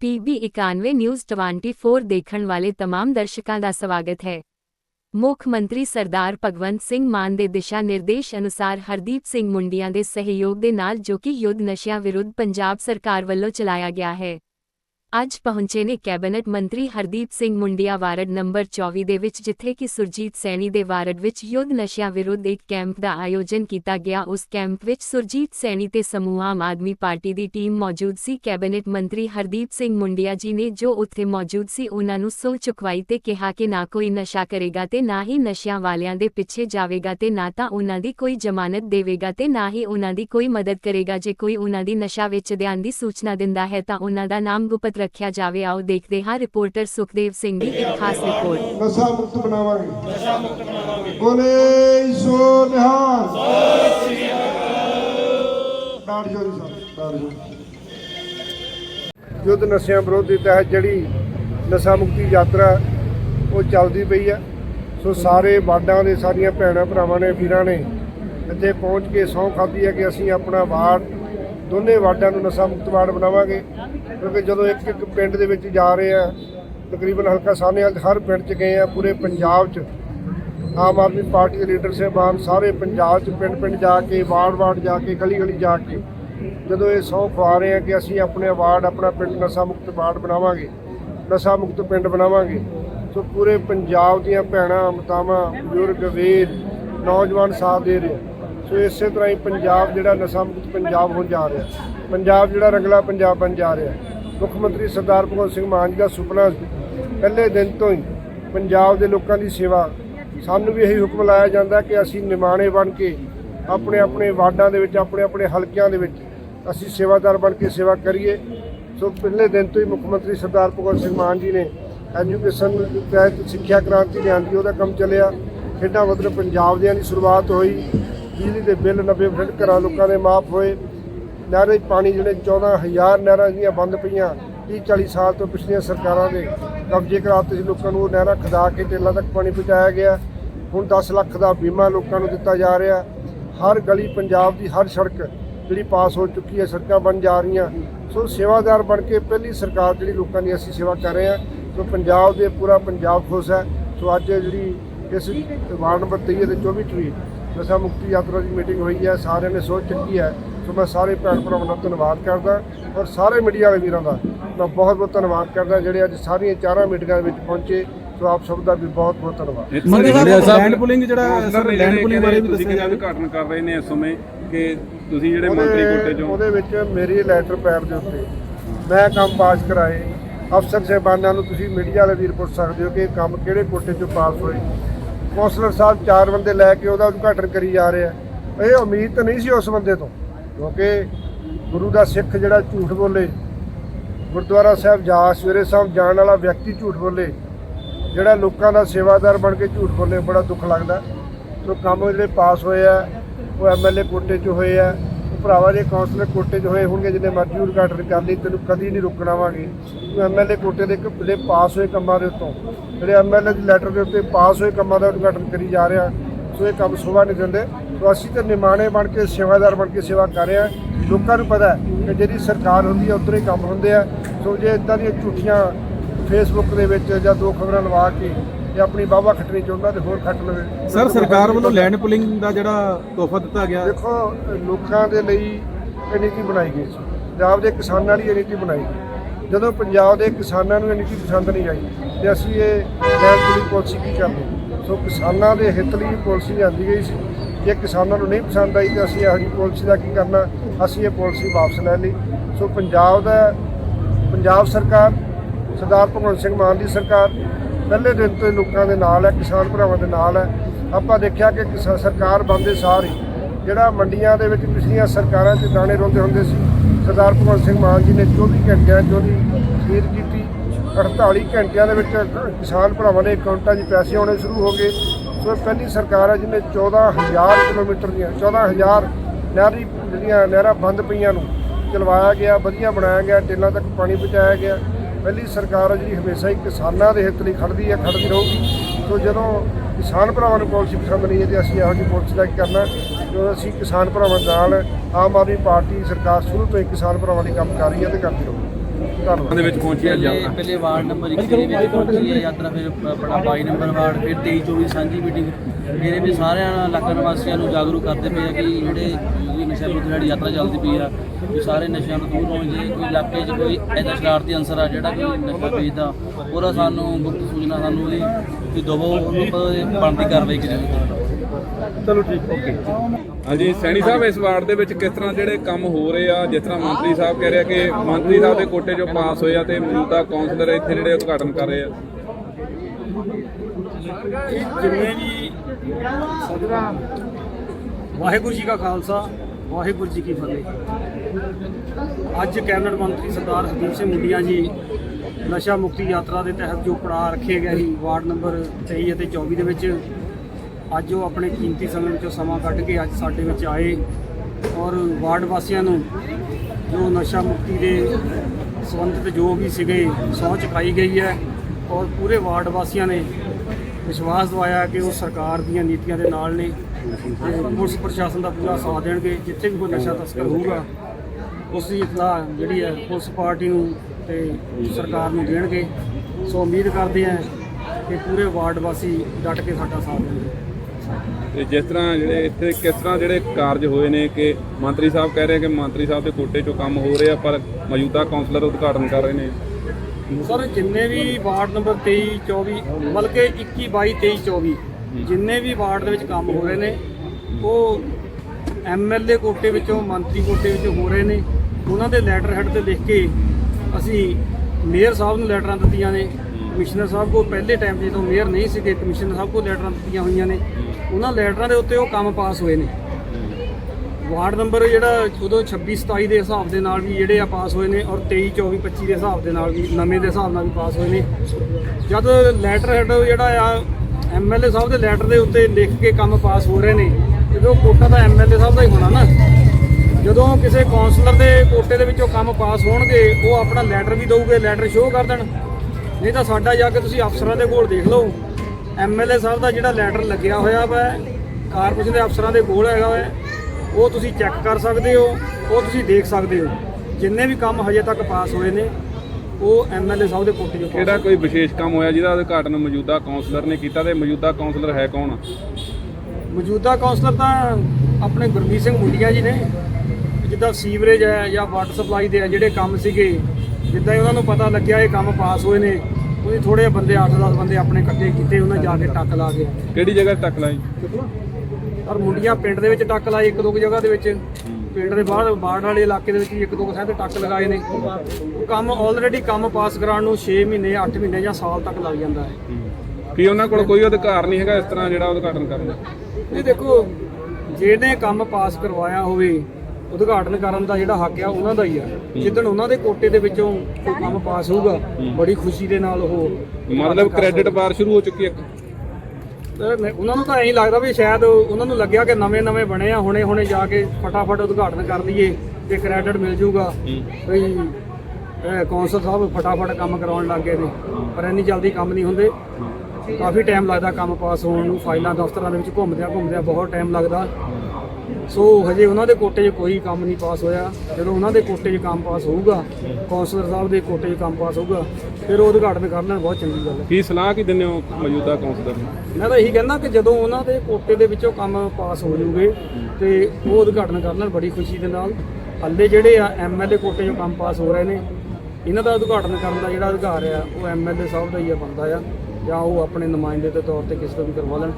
PB 91 news 24 ਦੇਖਣ ਵਾਲੇ तमाम ਦਰਸ਼ਕਾਂ ਦਾ ਸਵਾਗਤ ਹੈ ਮੁੱਖ ਮੰਤਰੀ ਸਰਦਾਰ ਭਗਵੰਤ ਸਿੰਘ ਮਾਨ ਦੇ ਦਿਸ਼ਾ ਨਿਰਦੇਸ਼ ਅਨੁਸਾਰ ਹਰਦੀਪ ਸਿੰਘ ਮੁੰਡੀਆਂ ਦੇ ਸਹਿਯੋਗ ਦੇ ਨਾਲ ਜੋ ਕਿ ਯੁੱਧ ਨਸ਼ਿਆਂ ਵਿਰੁੱਧ ਪੰਜਾਬ ਸਰਕਾਰ ਵੱਲੋਂ ਚਲਾਇਆ ਗਿਆ ਹੈ ਅੱਜ ਪਹੁੰਚੇ ਨੇ ਕੈਬਨਿਟ ਮੰਤਰੀ ਹਰਦੀਪ ਸਿੰਘ ਮੁੰਡੀਆ ਵਾਰਡ ਨੰਬਰ 24 ਦੇ ਵਿੱਚ, ਜਿੱਥੇ ਕਿ ਸੁਰਜੀਤ ਸੈਣੀ ਦੇ ਵਾਰਡ ਵਿੱਚ ਯੁੱਧ ਨਸ਼ਿਆਂ ਵਿਰੁੱਧ ਇੱਕ ਕੈਂਪ ਦਾ ਆਯੋਜਨ ਕੀਤਾ ਗਿਆ। ਉਸ ਕੈਂਪ ਵਿੱਚ ਸੁਰਜੀਤ ਸੈਣੀ ਤੇ ਸਮੂਹ ਆਮ ਆਦਮੀ ਪਾਰਟੀ ਦੀ ਟੀਮ ਮੌਜੂਦ ਸੀ। ਕੈਬਨਿਟ ਮੰਤਰੀ ਹਰਦੀਪ ਸਿੰਘ ਮੁੰਡਿਆ ਜੀ ਨੇ ਜੋ ਉੱਥੇ ਮੌਜੂਦ ਸੀ, ਉਹਨਾਂ ਨੂੰ ਸਹੁੰ ਚੁਕਵਾਈ ਤੇ ਕਿਹਾ ਕਿ ਨਾ ਕੋਈ ਨਸ਼ਾ ਕਰੇਗਾ ਤੇ ਨਾ ਹੀ ਨਸ਼ਿਆਂ ਵਾਲਿਆਂ ਦੇ ਪਿੱਛੇ ਜਾਵੇਗਾ ਤੇ ਨਾ ਤਾਂ ਉਹਨਾਂ ਦੀ ਕੋਈ ਜ਼ਮਾਨਤ ਦੇਵੇਗਾ ਤੇ ਨਾ ਹੀ ਉਹਨਾਂ ਦੀ ਕੋਈ ਮਦਦ ਕਰੇਗਾ। ਜੇ ਕੋਈ ਉਹਨਾਂ ਦੀ ਨਸ਼ਾ ਵੇਚਦਿਆਂ ਦੀ ਸੂਚਨਾ ਦਿੰਦਾ ਹੈ ਤਾਂ ਉਹਨਾਂ ਦਾ ਨਾਮ ਗੁਪਤ ਰੱਖਿਆ ਜਾਵੇ। ਆਓ ਦੇਖਦੇ ਹਾਂ ਰਿਪੋਰਟਰ ਸੁਖਦੇਵ ਸਿੰਘ ਦੀ ਇੱਕ ਖਾਸ ਰਿਪੋਰਟ। ਨਸ਼ਾ ਮੁਕਤ ਬਣਾਵਾਂਗੇ। ਨਸ਼ਾ ਮੁਕਤ ਬਣਾਵਾਂਗੇ। ਬੋਲੇ ਸੋ ਨਿਹਾਲ। ਡਾੜ ਜੋ ਜੀ ਸਾਹਿਬ ਡਾੜ ਜੋ ਯੁੱਧ ਨਸ਼ਿਆਂ ਵਿਰੋਧ ਤਹਿਤ ਜਿਹੜੀ ਨਸ਼ਾ ਮੁਕਤੀ ਯਾਤਰਾ ਉਹ ਚੱਲਦੀ ਪਈ ਹੈ ਸੋ ਸਾਰੇ ਵਾਰਡਾਂ ਦੇ ਸਾਰੀਆਂ ਭੈਣਾਂ ਭਰਾਵਾਂ ਨੇ ਵੀਰਾਂ ਨੇ ਇੱਥੇ ਪਹੁੰਚ ਕੇ ਸਹੁੰ ਖਾਧੀ ਹੈ ਕਿ ਅਸੀਂ ਆਪਣਾ ਵਾਰਡ ਦੋਨੇ ਵਾਰਡਾਂ ਨੂੰ ਨਸ਼ਾ ਮੁਕਤ ਵਾਰਡ ਬਣਾਵਾਂਗੇ, ਕਿਉਂਕਿ ਜਦੋਂ ਇੱਕ ਇੱਕ ਪਿੰਡ ਦੇ ਵਿੱਚ ਜਾ ਰਹੇ ਆ, ਤਕਰੀਬਨ ਹਲਕਾ ਸਾਹਨੇਵਾਲ ਦੇ ਹਰ ਪਿੰਡ 'ਚ ਗਏ ਆ, ਪੂਰੇ ਪੰਜਾਬ 'ਚ ਆਮ ਆਦਮੀ ਪਾਰਟੀ ਦੇ ਲੀਡਰ ਸਾਹਿਬਾਨ ਸਾਰੇ ਪੰਜਾਬ 'ਚ ਪਿੰਡ ਪਿੰਡ ਜਾ ਕੇ, ਵਾਰਡ ਵਾਰਡ ਜਾ ਕੇ, ਗਲੀ ਗਲੀ ਜਾ ਕੇ, ਜਦੋਂ ਇਹ ਸਹੁੰ ਖਵਾ ਰਹੇ ਆ ਕਿ ਅਸੀਂ ਆਪਣੇ ਵਾਰਡ, ਆਪਣਾ ਪਿੰਡ ਨਸ਼ਾ ਮੁਕਤ ਵਾਰਡ ਬਣਾਵਾਂਗੇ, ਨਸ਼ਾ ਮੁਕਤ ਪਿੰਡ ਬਣਾਵਾਂਗੇ, ਸੋ ਪੂਰੇ ਪੰਜਾਬ ਦੀਆਂ ਭੈਣਾਂ, ਮਾਤਾਵਾਂ, ਬਜ਼ੁਰਗ, ਵੀਰ, ਨੌਜਵਾਨ ਸਾਥ ਦੇ ਰਹੇ ਆ। ਸੋ ਇਸੇ ਤਰ੍ਹਾਂ ਹੀ ਪੰਜਾਬ ਜਿਹੜਾ ਨਸ਼ਾ ਮੁਕਤ ਪੰਜਾਬ ਹੋਣ ਜਾ ਰਿਹਾ। ਪੰਜਾਬ ਜਿਹੜਾ ਰੰਗਲਾ ਪੰਜਾਬ ਬਣ ਜਾ ਰਿਹਾ। ਮੁੱਖ ਮੰਤਰੀ ਸਰਦਾਰ ਭਗਵੰਤ ਸਿੰਘ ਮਾਨ ਜੀ ਦਾ ਸੁਪਨਾ ਪਹਿਲੇ ਦਿਨ ਤੋਂ ਹੀ ਪੰਜਾਬ ਦੇ ਲੋਕਾਂ ਦੀ ਸੇਵਾ। ਸਾਨੂੰ ਵੀ ਇਹੀ ਹੁਕਮ ਲਾਇਆ ਜਾਂਦਾ ਕਿ ਅਸੀਂ ਨਿਮਾਣੇ ਬਣ ਕੇ ਆਪਣੇ ਆਪਣੇ ਵਾਰਡਾਂ ਦੇ ਵਿੱਚ, ਆਪਣੇ ਆਪਣੇ ਹਲਕਿਆਂ ਦੇ ਵਿੱਚ ਅਸੀਂ ਸੇਵਾਦਾਰ ਬਣ ਕੇ ਸੇਵਾ ਕਰੀਏ। ਸੋ ਪਹਿਲੇ ਦਿਨ ਤੋਂ ਹੀ ਮੁੱਖ ਮੰਤਰੀ ਸਰਦਾਰ ਭਗਵੰਤ ਸਿੰਘ ਮਾਨ ਜੀ ਨੇ ਐਜੂਕੇਸ਼ਨ ਤਹਿਤ ਸਿੱਖਿਆ ਕ੍ਰਾਂਤੀ ਲਿਆਂਦੀ, ਉਹਦਾ ਕੰਮ ਚੱਲਿਆ। ਖੇਡਾਂ ਮਤਲਬ ਪੰਜਾਬ ਦੀਆਂ ਦੀ ਸ਼ੁਰੂਆਤ ਹੋਈ। ਬਿਜਲੀ ਦੇ ਬਿੱਲ 90% ਘਰਾਂ ਲੋਕਾਂ ਦੇ ਮਾਫ ਹੋਏ। ਨਹਿਰਾਂ 'ਚ ਪਾਣੀ ਜਿਹੜੇ 14000 ਨਹਿਰਾਂ ਜਿਹੜੀਆਂ ਬੰਦ ਪਈਆਂ 30 40 ਸਾਲ ਤੋਂ ਪਿਛਲੀਆਂ ਸਰਕਾਰਾਂ ਦੇ ਕਬਜ਼ੇ ਕਰਾਤੇ ਸੀ ਲੋਕਾਂ ਨੂੰ, ਉਹ ਨਹਿਰਾਂ ਖਦਾ ਕੇ ਟੇਲਾਂ ਤੱਕ ਪਾਣੀ ਪਹੁੰਚਾਇਆ ਗਿਆ। ਹੁਣ 10 ਲੱਖ ਦਾ ਬੀਮਾ ਲੋਕਾਂ ਨੂੰ ਦਿੱਤਾ ਜਾ ਰਿਹਾ। ਹਰ ਗਲੀ ਪੰਜਾਬ ਦੀ ਹਰ ਸੜਕ ਜਿਹੜੀ ਪਾਸ ਹੋ ਚੁੱਕੀ ਹੈ, ਸੜਕਾਂ ਬਣ ਜਾ ਰਹੀਆਂ। ਸੋ ਸੇਵਾਦਾਰ ਬਣ ਕੇ ਪਹਿਲੀ ਸਰਕਾਰ ਜਿਹੜੀ ਲੋਕਾਂ ਦੀ ਅਸੀਂ ਸੇਵਾ ਕਰ ਰਹੇ ਹਾਂ। ਸੋ ਪੰਜਾਬ ਦੇ ਪੂਰਾ ਪੰਜਾਬ ਖੁਸ਼ ਹੈ। ਸੋ ਅੱਜ ਜਿਹੜੀ ਇਸ ਵਾਰਡ ਨੰਬਰ 23 ਤੇ 24 ਤਰੀਕ ਨਸ਼ਾ ਮੁਕਤੀ ਯਾਤਰਾ ਦੀ ਮੀਟਿੰਗ ਹੋਈ ਹੈ ਸਾਰਿਆਂ ਨੇ ਸੋਚ ਚੱਕੀ ਹੈ। ਸੋ ਮੈਂ ਸਾਰੇ ਭੈਣ ਭਰਾਵਾਂ ਦਾ ਧੰਨਵਾਦ ਕਰਦਾ ਔਰ ਸਾਰੇ ਮੀਡੀਆ ਵਾਲੇ ਵੀਰਾਂ ਦਾ ਮੈਂ ਬਹੁਤ ਬਹੁਤ ਧੰਨਵਾਦ ਕਰਦਾ ਜਿਹੜੇ ਅੱਜ ਸਾਰੀਆਂ ਚਾਰਾਂ ਮੀਟਿੰਗਾਂ ਦੇ ਵਿੱਚ ਪਹੁੰਚੇ। ਸੋ ਆਪ ਸਭ ਦਾ ਵੀ ਬਹੁਤ ਬਹੁਤ ਧੰਨਵਾਦ। ਲੈਂਡ ਪੁਲਿੰਗ ਜਿਹੜਾ ਸਰ ਲੈਂਡ ਪੁਲਿੰਗ ਬਾਰੇ ਵੀ ਤੁਸੀਂ ਦੱਸਿਆ ਜਾਵੇ। ਉਦਘਾਟਨ ਕਰ ਰਹੇ ਨੇ ਇਸ ਸਮੇਂ ਕਿ ਤੁਸੀਂ ਜਿਹੜੇ ਮੰਤਰੀ ਕੋਟੇ ਉਹਦੇ ਚੋਂ ਉਹਦੇ ਵਿੱਚ ਮੇਰੀ ਲੈਟਰ ਪੈਡ ਦੇ ਉੱਤੇ ਮੈਂ ਕੰਮ ਪਾਸ ਕਰਾਏ। ਅਫਸਰ ਸਾਹਿਬਾਨਾਂ ਨੂੰ ਤੁਸੀਂ ਮੀਡੀਆ ਵਾਲੇ ਵੀ ਪੁੱਛ ਸਕਦੇ ਹੋ ਕਿ ਇਹ ਕੰਮ ਕਿਹੜੇ ਕੋਟੇ ਚੋਂ ਪਾਸ ਹੋਏ। ਕੌਂਸਲਰ ਸਾਹਿਬ ਚਾਰ ਬੰਦੇ ਲੈ ਕੇ ਉਹਦਾ ਉਦਘਾਟਨ ਕਰੀ ਜਾ ਰਹੇ ਆ। ਇਹ ਉਮੀਦ ਤਾਂ ਨਹੀਂ ਸੀ ਉਸ ਬੰਦੇ ਤੋਂ, ਕਿਉਂਕਿ ਗੁਰੂ ਦਾ ਸਿੱਖ ਜਿਹੜਾ ਝੂਠ ਬੋਲੇ, ਗੁਰਦੁਆਰਾ ਸਾਹਿਬ ਜਾ ਸਵੇਰੇ ਸਾਹਿਬ ਜਾਣ ਵਾਲਾ ਵਿਅਕਤੀ ਝੂਠ ਬੋਲੇ, ਜਿਹੜਾ ਲੋਕਾਂ ਦਾ ਸੇਵਾਦਾਰ ਬਣ ਕੇ ਝੂਠ ਬੋਲੇ, ਬੜਾ ਦੁੱਖ ਲੱਗਦਾ। ਸੋ ਕੰਮ ਜਿਹੜੇ ਪਾਸ ਹੋਏ ਆ, ਉਹ ਐਮਐਲਏ ਕੋਟੇ 'ਚ ਹੋਏ ਆ ਭਰਾਵਾ ਜੇ ਕਾਉਂਸਲਰ ਕੋਟੇ 'ਚ ਹੋਏ ਹੋਣਗੇ, ਜਿੰਨੇ ਮਰਜ਼ੀ ਉਦਘਾਟਨ ਕਰ ਲਈ, ਤੈਨੂੰ ਕਦੀ ਨਹੀਂ ਰੁਕਣਾ ਰੁਕਣਾਵਾਂਗੇ ਤੂੰ ਐਮਐਲਏ ਕੋਟੇ ਦੇ ਇੱਕ ਜਿਹੜੇ ਪਾਸ ਹੋਏ ਕੰਮਾਂ ਦੇ ਉੱਤੋਂ, ਜਿਹੜੇ ਐਮਐਲਏ ਦੀ ਲੈਟਰ ਦੇ ਉੱਤੇ ਪਾਸ ਹੋਏ ਕੰਮਾਂ ਦਾ ਉਦਘਾਟਨ ਕਰੀ ਜਾ ਰਿਹਾ ਸੋ ਇਹ ਕੰਮ ਸ਼ੋਭਾ ਨਹੀਂ ਦਿੰਦੇ। ਸੋ ਅਸੀਂ ਤਾਂ ਨਿਮਾਣੇ ਬਣ ਕੇ, ਸੇਵਾਦਾਰ ਬਣ ਕੇ ਸੇਵਾ ਕਰ ਰਹੇ। ਹਾਂ ਲੋਕਾਂ ਨੂੰ ਪਤਾ ਕਿ ਜਿਹੜੀ ਸਰਕਾਰ ਹੁੰਦੀ ਹੈ, ਉੱਧਰ ਹੀ ਕੰਮ ਹੁੰਦੇ ਆ। ਸੋ ਜੇ ਇਦਾਂ ਦੀਆਂ ਝੂਠੀਆਂ ਫੇਸਬੁੱਕ ਦੇ ਵਿੱਚ ਜਾਂ ਦੋ ਖਬਰਾਂ ਲਵਾ ਕੇ ਜੇ ਆਪਣੀ ਬਾਬਾ ਖੱਟਣੀ ਚਾਹੁੰਦਾ ਤੇ ਹੋਰ ਖੱਟ ਲਵੇ। ਸਰ ਸਰਕਾਰ ਵੱਲੋਂ ਲੈਂਡ ਪੁਲਿੰਗ ਦਾ ਜਿਹੜਾ ਤੋਹਫਾ ਦਿੱਤਾ ਗਿਆ। ਦੇਖੋ ਲੋਕਾਂ ਦੇ ਲਈ ਇਹ ਨੀਤੀ ਬਣਾਈ ਗਈ ਸੀ। ਪੰਜਾਬ ਦੇ ਕਿਸਾਨਾਂ ਲਈ ਇਹ ਨੀਤੀ ਬਣਾਈ ਗਈ। ਜਦੋਂ ਪੰਜਾਬ ਦੇ ਕਿਸਾਨਾਂ ਨੂੰ ਇਹ ਨੀਤੀ ਪਸੰਦ ਨਹੀਂ ਆਈ ਤੇ ਅਸੀਂ ਇਹ ਲੈਂਡ ਪੁਲਿੰਗ ਪਾਲਿਸੀ ਕੀ ਕਰਦੇ ਸੋ ਕਿਸਾਨਾਂ ਦੇ ਹਿੱਤ ਲਈ ਪਾਲਿਸੀ ਲਿਆਂਦੀ ਗਈ ਸੀ। ਜੇ ਕਿਸਾਨਾਂ ਨੂੰ ਨਹੀਂ ਪਸੰਦ ਆਈ ਤੇ ਅਸੀਂ ਇਹੋ ਜਿਹੀ ਪਾਲਿਸੀ ਦਾ ਕੀ ਕਰਨਾ? ਅਸੀਂ ਇਹ ਪਾਲਿਸੀ ਵਾਪਸ ਲੈ ਲਈ। ਸੋ ਪੰਜਾਬ ਦਾ ਪੰਜਾਬ ਸਰਕਾਰ ਸਰਦਾਰ ਭਗਵੰਤ ਸਿੰਘ ਮਾਨ ਦੀ ਸਰਕਾਰ ਪਹਿਲੇ ਦਿਨ ਤੋਂ ਲੋਕਾਂ ਦੇ ਨਾਲ ਹੈ, ਕਿਸਾਨ ਭਰਾਵਾਂ ਦੇ ਨਾਲ ਹੈ। ਆਪਾਂ ਦੇਖਿਆ ਕਿ ਕਿਸਾ- ਸਰਕਾਰ ਬੰਦੇ ਸਾਰ ਹੀ ਜਿਹੜਾ ਮੰਡੀਆਂ ਦੇ ਵਿੱਚ ਪਿਛਲੀਆਂ ਸਰਕਾਰਾਂ 'ਚ ਦਾਣੇ ਰੋਂਦੇ ਹੁੰਦੇ ਸੀ, ਸਰਦਾਰ ਭਗਵੰਤ ਸਿੰਘ ਮਾਨ ਜੀ ਨੇ 24 ਘੰਟਿਆਂ 'ਚ ਉਹਦੀ ਖਰੀਦ ਕੀਤੀ। 48 ਘੰਟਿਆਂ ਦੇ ਵਿੱਚ ਕਿਸਾਨ ਭਰਾਵਾਂ ਦੇ ਅਕਾਊਂਟਾਂ 'ਚ ਪੈਸੇ ਆਉਣੇ ਸ਼ੁਰੂ ਹੋ ਗਏ। ਸੋ ਪਹਿਲੀ ਸਰਕਾਰ ਹੈ ਜਿਹਨੇ 14000 ਕਿਲੋਮੀਟਰ ਦੀਆਂ 14000 ਨਹਿਰੀ ਜਿਹੜੀਆਂ ਨਹਿਰਾਂ ਬੰਦ ਪਈਆਂ ਨੂੰ ਚਲਵਾਇਆ ਗਿਆ, ਵਧੀਆ ਬਣਾਇਆ ਗਿਆ, ਟੇਲਾਂ ਤੱਕ ਪਾਣੀ ਪਹੁੰਚਾਇਆ ਗਿਆ। ਪਹਿਲੀ ਸਰਕਾਰ ਜਿਹੜੀ ਹਮੇਸ਼ਾ ਹੀ ਕਿਸਾਨਾਂ ਦੇ ਹਿੱਤ ਲਈ ਖੜਦੀ ਹੈ ਖੜਦੀ ਰਹੂਗੀ। ਸੋ ਜਦੋਂ ਕਿਸਾਨ ਭਰਾਵਾਂ ਨੂੰ ਪਾਲਿਸੀ ਪਸੰਦ ਨਹੀਂ ਹੈ ਤੇ ਅਸੀਂ ਇਹੋ ਜਿਹੀ ਪਾਲਿਸੀ ਦਾ ਕੀ ਕਰਨਾ ਜੋ ਅਸੀਂ ਕਿਸਾਨ ਭਰਾਵਾਂ ਨਾਲ ਆਮ ਆਦਮੀ ਪਾਰਟੀ ਸਰਕਾਰ ਸ਼ੁਰੂ ਤੋਂ ਹੀ ਕਿਸਾਨ ਭਰਾਵਾਂ ਲਈ ਕੰਮ ਕਰ ਰਹੀ ਹੈ ਤੇ ਕਰਦੀ ਰਹੂਗੀ। ਧੰਨਵਾਦ। ਦੇ ਵਿੱਚ ਪਹੁੰਚੀ ਹੈ ਪਹਿਲੇ ਵਾਰਡ ਨੰਬਰ 1 ਦੇ ਵਿੱਚ ਪਹੁੰਚੀ ਹੈ ਯਾਤਰਾ ਫਿਰ ਆਪਣਾ 22 ਨੰਬਰ ਵਾਰਡ ਫਿਰ 23 24 ਸਾਂਝੀ ਮੀਟਿੰਗ ਇਹਦੇ ਵਿੱਚ ਸਾਰਿਆਂ ਨਾਲ ਇਲਾਕਾ ਨਿਵਾਸੀਆਂ ਨੂੰ ਜਾਗਰੂਕ ਕਰਦੇ ਪਏ ਆ ਕਿ ਜਿਹੜੇ ਜਿਹੜੀ ਨਸ਼ਾ ਵਿਰੁੱਧ ਸਾਡੀ ਯਾਤਰਾ ਚੱਲਦੀ ਪਈ ਆ ਕਿ ਸਾਰੇ ਨਸ਼ਿਆਂ ਤੋਂ ਦੂਰ ਹੋਣ ਜੇ ਕੋਈ ਇਲਾਕੇ 'ਚ ਕੋਈ ਐਸਾ ਸ਼ਰਾਰਤੀ ਅੰਸਰ ਆ ਜਿਹੜਾ ਕੋਈ ਨਸ਼ਾ ਵੇਚਦਾ ਉਹਦਾ ਸਾਨੂੰ ਗੁਪਤ ਸੂਚਨਾ ਸਾਨੂੰ ਉਹਦੀ ਕਿ ਦਵੋ ਉਹਨੂੰ ਬਣਦੀ ਕਾਰਵਾਈ ਕਰੀਏ ਚਲੋ ਠੀਕ ਓਕੇ। ਹਾਂਜੀ ਸੈਣੀ ਸਾਹਿਬ ਇਸ ਵਾਰਡ ਦੇ ਵਿੱਚ ਕਿਸ ਤਰ੍ਹਾਂ ਜਿਹੜੇ ਕੰਮ ਹੋ ਰਹੇ ਆ? ਜਿਸ ਤਰ੍ਹਾਂ ਮੰਤਰੀ ਸਾਹਿਬ ਕਹਿ ਰਿਹਾ ਕਿ ਮੰਤਰੀ ਸਾਹਿਬ ਦੇ ਕੋਟੇ 'ਚੋਂ ਪਾਸ ਹੋਏ ਆ ਤੇ ਮੌਜੂਦਾ ਕਾਉਂਸਲਰ ਇੱਥੇ ਜਿਹੜੇ ਉਦਘਾਟਨ ਕਰ ਰਹੇ ਆ। ਜਿੰਨੇ ਵੀ ਵਾਹਿਗੁਰੂ ਜੀ ਕਾ ਖਾਲਸਾ, ਵਾਹਿਗੁਰੂ ਜੀ ਕੀ ਫਤਿਹ। ਅੱਜ ਕੈਬਨਿਟ ਮੰਤਰੀ ਸਰਦਾਰ ਹਰਦੀਪ ਸਿੰਘ ਮੁੰਡੀਆਂ ਜੀ ਨਸ਼ਾ ਮੁਕਤੀ ਯਾਤਰਾ ਦੇ ਤਹਿਤ ਜੋ ਪੜਾਅ ਰੱਖੇ ਗਏ ਸੀ, ਵਾਰਡ ਨੰਬਰ 23 ਅਤੇ 24 ਦੇ ਵਿੱਚ, ਅੱਜ ਉਹ ਆਪਣੇ ਕੀਮਤੀ ਸਮੇਂ ਵਿੱਚੋਂ ਸਮਾਂ ਕੱਢ ਕੇ ਅੱਜ ਸਾਡੇ ਵਿੱਚ ਆਏ ਔਰ ਵਾਰਡ ਵਾਸੀਆਂ ਨੂੰ ਜੋ ਨਸ਼ਾ ਮੁਕਤੀ ਦੇ ਸੰਬੰਧਿਤ ਜੋ ਵੀ ਸੀਗੇ, ਸਹੁੰ ਚੁਕਾਈ ਗਈ ਹੈ ਔਰ ਪੂਰੇ ਵਾਰਡ ਵਾਸੀਆਂ ਨੇ ਵਿਸ਼ਵਾਸ ਦਵਾਇਆ ਕਿ ਉਹ ਸਰਕਾਰ ਦੀਆਂ ਨੀਤੀਆਂ ਦੇ ਨਾਲ ਨੇ ਪੁਲਿਸ ਪ੍ਰਸ਼ਾਸਨ ਦਾ ਪੂਰਾ ਸਾਥ ਦੇਣਗੇ, ਜਿੱਥੇ ਵੀ ਕੋਈ ਨਸ਼ਾ ਤਸਕਰ ਹੋਊਗਾ ਉਸ ਦੀ ਇਤਲਾਹ ਜਿਹੜੀ ਹੈ ਪੁਲਿਸ ਪਾਰਟੀ ਨੂੰ ਤੇ ਸਰਕਾਰ ਨੂੰ ਦੇਣਗੇ। ਸੋ ਉਮੀਦ ਕਰਦੇ ਹਾਂ ਕਿ ਪੂਰੇ ਵਾਰਡ ਵਾਸੀ ਡਟ ਕੇ ਸਾਡਾ ਸਾਥ ਦੇਣਗੇ। ਤੇ ਜਿਸ ਤਰ੍ਹਾਂ ਜਿਹੜੇ ਇੱਥੇ ਕਿਸ ਤਰ੍ਹਾਂ ਜਿਹੜੇ ਕਾਰਜ ਹੋਏ ਨੇ ਕਿ ਮੰਤਰੀ ਸਾਹਿਬ ਕਹਿ ਰਹੇ ਕਿ ਮੰਤਰੀ ਸਾਹਿਬ ਦੇ ਕੋਟੇ 'ਚੋਂ ਕੰਮ ਹੋ ਰਿਹਾ, ਪਰ ਮੌਜੂਦਾ ਕਾਉਂਸਲਰ ਉਦਘਾਟਨ ਕਰ ਰਹੇ ਨੇ। ਸਰ, ਜਿੰਨੇ ਵੀ ਵਾਰਡ ਨੰਬਰ 23 24 ਬਲਕਿ 21 22 23 24 ਜਿੰਨੇ ਵੀ ਵਾਰਡ ਦੇ ਵਿੱਚ ਕੰਮ ਹੋ ਰਹੇ ਨੇ, ਉਹ ਐਮਐਲਏ ਕੋਟੇ ਵਿੱਚੋਂ, ਮੰਤਰੀ ਕੋਟੇ ਵਿੱਚੋਂ ਹੋ ਰਹੇ ਨੇ। ਉਹਨਾਂ ਦੇ ਲੈਟਰ ਹੈਡ ਤੇ ਲਿਖ ਕੇ ਅਸੀਂ ਮੇਅਰ ਸਾਹਿਬ ਨੂੰ ਲੈਟਰਾਂ ਦਿੱਤੀਆਂ ਨੇ। ਕਮਿਸ਼ਨਰ ਸਾਹਿਬ ਕੋਲ ਪਹਿਲੇ ਟਾਈਮ ਜਦੋਂ ਮੇਅਰ ਨਹੀਂ ਸੀਗੇ, ਕਮਿਸ਼ਨਰ ਸਾਹਿਬ ਕੋਲ ਲੈਟਰਾਂ ਦਿੱਤੀਆਂ ਹੋਈਆਂ ਨੇ। ਉਹਨਾਂ ਲੈਟਰਾਂ ਦੇ ਉੱਤੇ ਉਹ ਕੰਮ ਪਾਸ ਹੋਏ ਨੇ। ਵਾਰਡ ਨੰਬਰ ਜਿਹੜਾ ਉਦੋਂ 26 27 ਦੇ ਹਿਸਾਬ ਦੇ ਨਾਲ ਵੀ ਜਿਹੜੇ ਆ ਪਾਸ ਹੋਏ ਨੇ ਔਰ 23 24 25 ਦੇ ਹਿਸਾਬ ਦੇ ਨਾਲ ਵੀ, ਨਵੇਂ ਦੇ ਹਿਸਾਬ ਨਾਲ ਵੀ ਪਾਸ ਹੋਏ ਨੇ। ਜਦ ਲੈਟਰ ਹੈਡ ਜਿਹੜਾ ਆ ਐਮਐਲਏ ਸਾਹਿਬ ਦੇ ਲੈਟਰ ਦੇ ਉੱਤੇ ਲਿਖ ਕੇ ਕੰਮ ਪਾਸ ਹੋ ਰਹੇ ਨੇ ਜਦੋਂ ਕੋਟਾ ਤਾਂ ਐਮਐਲਏ ਸਾਹਿਬ ਦਾ ਹੀ ਹੋਣਾ ਨਾ। ਜਦੋਂ ਕਿਸੇ ਕਾਉਂਸਲਰ ਦੇ ਕੋਟੇ ਦੇ ਵਿੱਚੋਂ ਕੰਮ ਪਾਸ ਹੋਣਗੇ, ਉਹ ਆਪਣਾ ਲੈਟਰ ਵੀ ਦਊਗੇ ਲੈਟਰ ਸ਼ੋਅ ਕਰ ਦੇਣ। ਨਹੀਂ ਤਾਂ ਸਾਡਾ ਜਾ ਕੇ ਤੁਸੀਂ ਅਫਸਰਾਂ ਦੇ ਕੋਲ ਦੇਖ ਲਓ। ਐਮਐਲਏ ਸਾਹਿਬ ਦਾ ਜਿਹੜਾ ਲੈਟਰ ਲੱਗਿਆ ਹੋਇਆ ਵਾ, ਕਾਰਪੋਰੇਸ਼ਨ ਦੇ ਅਫਸਰਾਂ ਦੇ ਕੋਲ ਹੈਗਾ ਵਾ। ਉਹ ਤੁਸੀਂ ਚੈੱਕ ਕਰ ਸਕਦੇ ਹੋ ਉਹ ਤੁਸੀਂ ਦੇਖ ਸਕਦੇ ਹੋ। ਜਿੰਨੇ ਵੀ ਕੰਮ ਹਜੇ ਤੱਕ ਪਾਸ ਹੋਏ ਨੇ ਉਹ ਐਮਐਲਏ ਸਾਹਿਬ ਦੇ ਕੋਟੇ 'ਚੋਂ ਕਿਹੜਾ ਕੋਈ ਵਿਸ਼ੇਸ਼ ਕੰਮ ਹੋਇਆ ਜਿਹਦਾ ਉਦਘਾਟਨ ਮੌਜੂਦਾ ਕਾਉਂਸਲਰ ਨੇ ਕੀਤਾ ਤੇ ਮੌਜੂਦਾ ਕਾਉਂਸਲਰ ਹੈ ਕੌਣ? ਮੌਜੂਦਾ ਕਾਉਂਸਲਰ ਤਾਂ ਆਪਣੇ ਗੁਰਮੀਤ ਸਿੰਘ ਮੁੰਡੀਆਂ ਜੀ ਨੇ। ਜਿੱਦਾਂ ਸੀਵਰੇਜ ਹੈ ਜਾਂ ਵਾਟਰ ਸਪਲਾਈ ਦੇ ਜਿਹੜੇ ਕੰਮ ਸੀਗੇ ਜਿੱਦਾਂ ਹੀ ਉਹਨਾਂ ਨੂੰ ਪਤਾ ਲੱਗਿਆ ਇਹ ਕੰਮ ਪਾਸ ਹੋਏ ਨੇ ਉਹਦੇ ਥੋੜੇ ਬੰਦੇ 8-10 ਬੰਦੇ ਆਪਣੇ ਇਕੱਠੇ ਕੀਤੇ ਉਹਨਾਂ ਜਾ ਕੇ ਟੱਕ ਲਾ ਗਏ। ਕਿਹੜੀ ਜਗ੍ਹਾ ਟੱਕ ਲਾਈ? ਔਰ ਮੁੰਡੀਆਂ ਪਿੰਡ ਦੇ ਵਿੱਚ ਟੱਕ ਲਾਏ ਇੱਕ ਦੋ ਕੁ ਜਗ੍ਹਾ ਦੇ ਵਿੱਚ। ਪਿੰਡ ਦੇ ਬਾਹਰ ਬਾੜ ਵਾਲੇ ਇਲਾਕੇ ਦੇ ਵਿੱਚ ਵੀ ਇੱਕ ਦੋ ਥਾਂ ਤੇ ਟੱਕ ਲਗਾਏ ਨੇ। ਕੰਮ ਆਲਰੇਡੀ ਕੰਮ ਪਾਸ ਕਰਾਉਣ ਨੂੰ 6 ਮਹੀਨੇ 8 ਮਹੀਨੇ ਜਾਂ ਸਾਲ ਤੱਕ ਲੱਗ ਜਾਂਦਾ ਹੈ। ਕੀ ਉਹਨਾਂ ਕੋਲ ਕੋਈ ਅਧਿਕਾਰ ਨਹੀਂ ਹੈਗਾ ਇਸ ਤਰ੍ਹਾਂ ਜਿਹੜਾ ਉਦਘਾਟਨ ਕਰਨ ਦਾ। ਇਹ ਦੇਖੋ ਜਿਹਨੇ ਕੰਮ ਪਾਸ ਕਰਵਾਇਆ ਹੋਵੇ ਉਦਘਾਟਨ ਕਰਨ ਦਾ ਜਿਹੜਾ ਹੱਕ ਆ ਉਹਨਾਂ ਦਾ ਹੀ ਆ। ਜਿੱਦਣ ਉਹਨਾਂ ਦੇ ਕੋਟੇ ਦੇ ਵਿੱਚੋਂ ਕੋਈ ਕੰਮ ਪਾਸ ਹੋਊਗਾ ਬੜੀ ਖੁਸ਼ੀ ਦੇ ਨਾਲ ਉਹ ਮਤਲਬ ਕ੍ਰੈਡਿਟ ਵਾਰ ਸ਼ੁਰੂ ਹੋ ਚੁੱਕੀ ਹੈ ਉਹਨਾਂ ਨੂੰ ਤਾਂ ਐਂ ਲੱਗਦਾ ਵੀ ਸ਼ਾਇਦ ਉਹਨਾਂ ਨੂੰ ਲੱਗਿਆ ਕਿ ਨਵੇਂ ਨਵੇਂ ਬਣੇ ਆ ਹੁਣੇ ਹੁਣੇ ਜਾ ਕੇ ਫਟਾਫਟ ਉਦਘਾਟਨ ਕਰ ਲਈਏ ਤੇ ਕ੍ਰੈਡਿਟ ਮਿਲ ਜਾਊਗਾ ਵੀ ਇਹ ਕੌਂਸਲ ਸਾਹਿਬ ਫਟਾਫਟ ਕੰਮ ਕਰਾਉਣ ਲੱਗ ਗਏ ਨੇ ਪਰ ਇੰਨੀ ਜਲਦੀ ਕੰਮ ਨਹੀਂ ਹੁੰਦੇ। ਕਾਫੀ ਟਾਈਮ ਲੱਗਦਾ ਕੰਮ ਪਾਸ ਹੋਣ ਨੂੰ ਫਾਈਲਾਂ ਦਫ਼ਤਰਾਂ ਦੇ ਵਿੱਚ ਘੁੰਮਦਿਆਂ ਘੁੰਮਦਿਆਂ ਬਹੁਤ ਟਾਈਮ ਲੱਗਦਾ। ਸੋ ਹਜੇ ਉਹਨਾਂ ਦੇ ਕੋਟੇ 'ਚ ਕੋਈ ਕੰਮ ਨਹੀਂ ਪਾਸ ਹੋਇਆ। ਜਦੋਂ ਉਹਨਾਂ ਦੇ ਕੋਟੇ 'ਚ ਕੰਮ ਪਾਸ ਹੋਊਗਾ ਕੌਂਸਲਰ ਸਾਹਿਬ ਦੇ ਕੋਟੇ 'ਚ ਕੰਮ ਪਾਸ ਹੋਊਗਾ ਫਿਰ ਉਹ ਉਦਘਾਟਨ ਕਰ ਲੈਣ ਬਹੁਤ ਚੰਗੀ ਗੱਲ ਹੈ। ਕੀ ਸਲਾਹ ਕੀ ਦਿੰਦੇ ਹੋ ਮੌਜੂਦਾ ਕਾਉਂਸਲਰ ਨੂੰ? ਮੈਂ ਤਾਂ ਇਹੀ ਕਹਿੰਦਾ ਕਿ ਜਦੋਂ ਉਹਨਾਂ ਦੇ ਕੋਟੇ ਦੇ ਵਿੱਚੋਂ ਕੰਮ ਪਾਸ ਹੋ ਜੂਗੇ ਤੇ ਉਹ ਉਦਘਾਟਨ ਕਰਨ ਨਾਲ ਬੜੀ ਖੁਸ਼ੀ ਦੇ ਨਾਲ ਹੱਲੇ ਜਿਹੜੇ ਆ ਐਮਐਲਏ ਕੋਟੇ 'ਚੋਂ ਕੰਮ ਪਾਸ ਹੋ ਰਹੇ ਨੇ ਇਹਨਾਂ ਦਾ ਉਦਘਾਟਨ ਕਰਨ ਦਾ ਜਿਹੜਾ ਅਧਿਕਾਰ ਆ ਉਹ ਐਮਐਲਏ ਸਾਹਿਬ ਦਾ ਹੀ ਆ ਬਣਦਾ ਆ ਜਾਂ ਉਹ ਆਪਣੇ ਨੁਮਾਇੰਦੇ ਦੇ ਤੌਰ ਤੇ ਕਿਸੇ ਤੋਂ ਵੀ ਕਰਵਾ ਲੈਣ।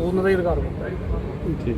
ਉਹ ਉਹਨਾਂ ਦਾ ਹੀ ਅਧਿਕਾਰ ਬਣਦਾ। ਹੈ ਠੀਕ।